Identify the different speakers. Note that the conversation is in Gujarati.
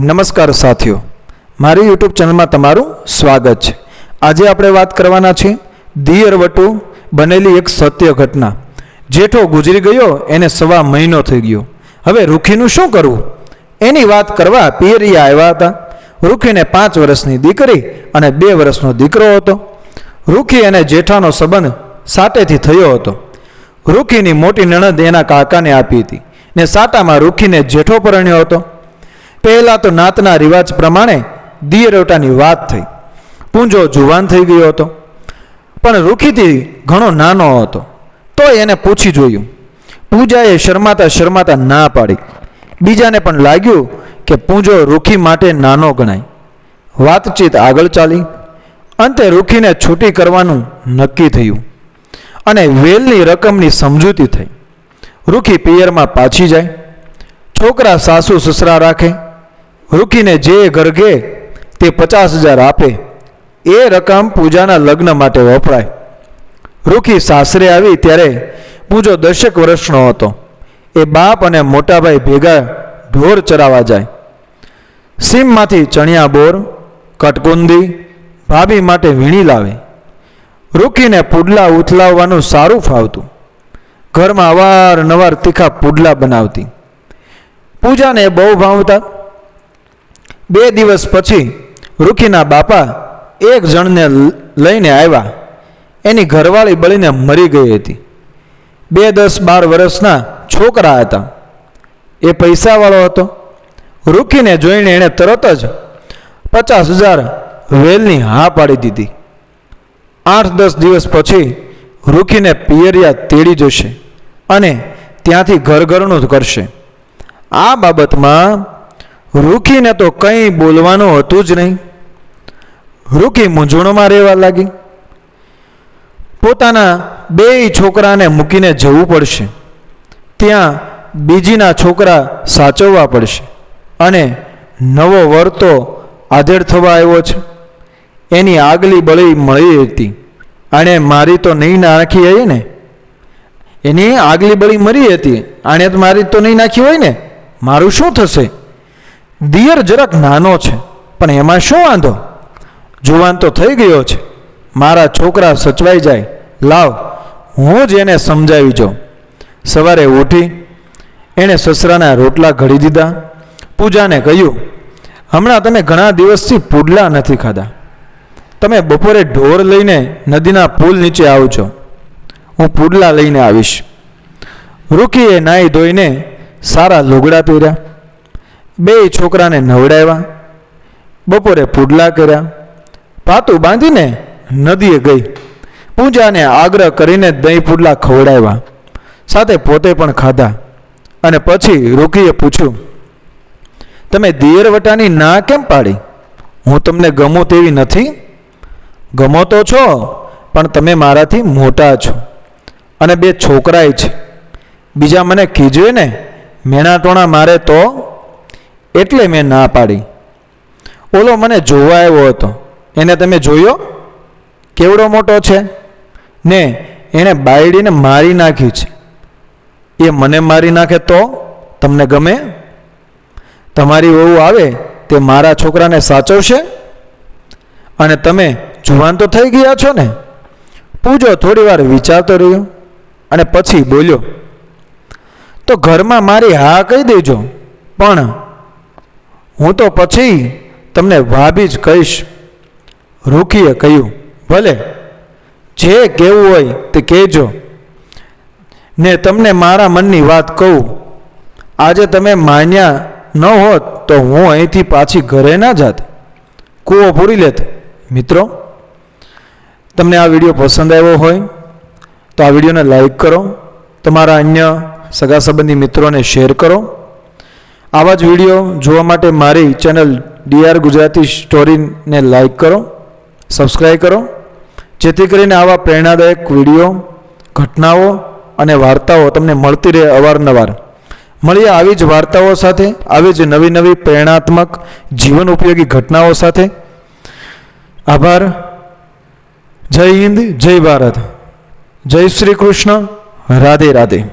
Speaker 1: નમસ્કાર સાથીઓ. મારી યુટ્યુબ ચેનલમાં તમારું સ્વાગત છે. આજે આપણે વાત કરવાના છે દિયર વટુ બનેલી એક સત્ય ઘટના. જેઠો ગુજરી ગયો, એને સવા મહિનો થઈ ગયો. હવે રૂખીનું શું કરવું? એની વાત કરવા પિયરિયા આવ્યા હતા. રૂખીને પાંચ વર્ષની દીકરી અને બે વર્ષનો દીકરો હતો. રૂખી અને જેઠાનો સંબંધ સાટેથી થયો હતો. રૂખીની મોટી નણંદ એના કાકાને આપી હતી ને સાટામાં રૂખીને જેઠો પરણ્યો હતો. પહેલાં તો નાતના રિવાજ પ્રમાણે દિયરોટાની વાત થઈ. પૂંજો જુવાન થઈ ગયો હતો. પણ રૂખીથી ઘણો નાનો હતો. તો એને પૂછી જોયું. પૂજાએ શરમાતા શરમાતા ના પાડી. બીજાને પણ લાગ્યું કે પૂંજો રૂખી માટે નાનો ગણાય. વાતચીત આગળ ચાલી. અંતે રૂખીને છૂટી કરવાનું નક્કી થયું. અને વેલની રકમની સમજૂતી થઈ. રૂખી પિયરમાં પાછી જાય. છોકરા સાસુ સસરા રાખે. રૂખીને જે ઘર ગે તે પચાસ હજાર આપે, એ રકમ પૂજાના લગ્ન માટે વપરાય. રૂખી સાસરે આવી ત્યારે પૂજો દશેક વર્ષનો હતો. એ બાપ અને મોટાભાઈ ભેગા ઢોર ચરાવા જાય. સીમમાંથી ચણિયા બોર કટકુંદી ભાભી માટે વીણી લાવે. રૂકીને પુડલા ઉથલાવવાનું સારું ફાવતું. ઘરમાં અવારનવાર તીખા પુડલા બનાવતી. પૂજાને બહુ ભાવતા બે દિવસ પછી રૂખીના બાપા એક જણને લઈને આવ્યા. એની ઘરવાળી બળીને મરી ગઈ હતી. બે દસ બાર વર્ષના છોકરા હતા. એ પૈસાવાળો હતો. રૂખીને જોઈને એણે તરત જ પચાસ હજાર વેલની હા પાડી દીધી. આઠ દસ દિવસ પછી રૂખીને પિયરિયા તેડી જશે અને ત્યાંથી ઘર ઘરનું જ કરશે. આ બાબતમાં રૂખીને તો કંઈ બોલવાનું હતું જ નહીં. રૂખી મૂંઝવણમાં રહેવા લાગી. પોતાના બેય છોકરાને મૂકીને જવું પડશે. ત્યાં બીજીના છોકરા સાચવવા પડશે. અને નવો વર તો આધેડ થવા આવ્યો છે. એની આગલી બળી મળી હતી. આણે મારી તો નહીં નાખી હોય ને? એની આગલી બળી મરી હતી. આણે મારી તો નહીં નાખી હોય ને? મારું શું થશે? દિયર જરાક નાનો છે, પણ એમાં શું વાંધો? જુવાન તો થઈ ગયો છે. મારા છોકરા સચવાઈ જાય. લાવ, હું જ એને સમજાવી જાઉં. સવારે ઉઠી, એણે સસરાના રોટલા ઘડી દીધા. પૂજાને કહ્યું, હમણાં તમે ઘણા દિવસથી પુડલા નથી ખાધા. તમે બપોરે ઢોર લઈને નદીના પુલ નીચે આવજો હું પુડલા લઈને આવીશ. રૂકીએ નાહી ધોઈને સારા લુગડા પહેર્યા. બે છોકરાને નવડાવ્યા, બપોરે પુડલા કર્યા, પાતું બાંધીને નદીએ ગઈ. પૂજાને આગ્રહ કરીને દહીં પુડલા ખવડાવ્યા, સાથે પોતે પણ ખાધા. અને પછી રૂકીએ પૂછ્યું, તમે દિયરવટાની ના કેમ પાડી? હું તમને ગમો તેવી નથી? ગમો તો છો, પણ તમે મારાથી મોટા છો. અને બે છોકરાય છે. બીજા મને ખીજવે ને મેણા ટોણા મારે તો એટલે મેં ના પાડી. ઓલો મને જોવા આવ્યો હતો. એને તમે જોયો? કેવડો મોટો છે? ને એણે બાયડીને મારી નાખી છે. એ મને મારી નાખે તો તમને ગમે? તમારી વહુ આવે તે મારા છોકરાને સાચવશે? અને તમે જુવાન તો થઈ ગયા છો ને? પૂજો થોડી વાર વિચારતો રહ્યો અને પછી બોલ્યો, તો ઘરમાં મારી હા કહી દેજો, પણ હું તો પછી તમને ભાભી જ કહીશ. રૂખીએ કહ્યું, ભલે, જે કહેવું હોય તે કહેજો. ને તમને મારા મનની વાત કહું. આજે તમે માન્યા ન હોત તો હું અહીંથી પાછી ઘરે ના જાત. કૂવો પૂરી લેત. મિત્રો, તમને આ વીડિયો પસંદ આવ્યો હોય, તો આ વિડીયોને લાઈક કરો. તમારા અન્ય સગા સંબંધી મિત્રોને શેર કરો. આવા જ વીડિયો જોવા માટે મારી ચેનલ ડીઆર ગુજરાતી સ્ટોરીને લાઈક કરો સબસ્ક્રાઈબ કરો, જેથી કરીને આવા પ્રેરણાદાયક વીડિયો, ઘટનાઓ અને વાર્તાઓ તમને મળતી રહે અવારનવાર. મળીએ આવી જ વાર્તાઓ સાથે, આવી જ નવી નવી પ્રેરણાત્મક, જીવન ઉપયોગી ઘટનાઓ સાથે. આભાર. જય હિન્દ, જય ભારત. જય શ્રી કૃષ્ણ. રાધે રાધે.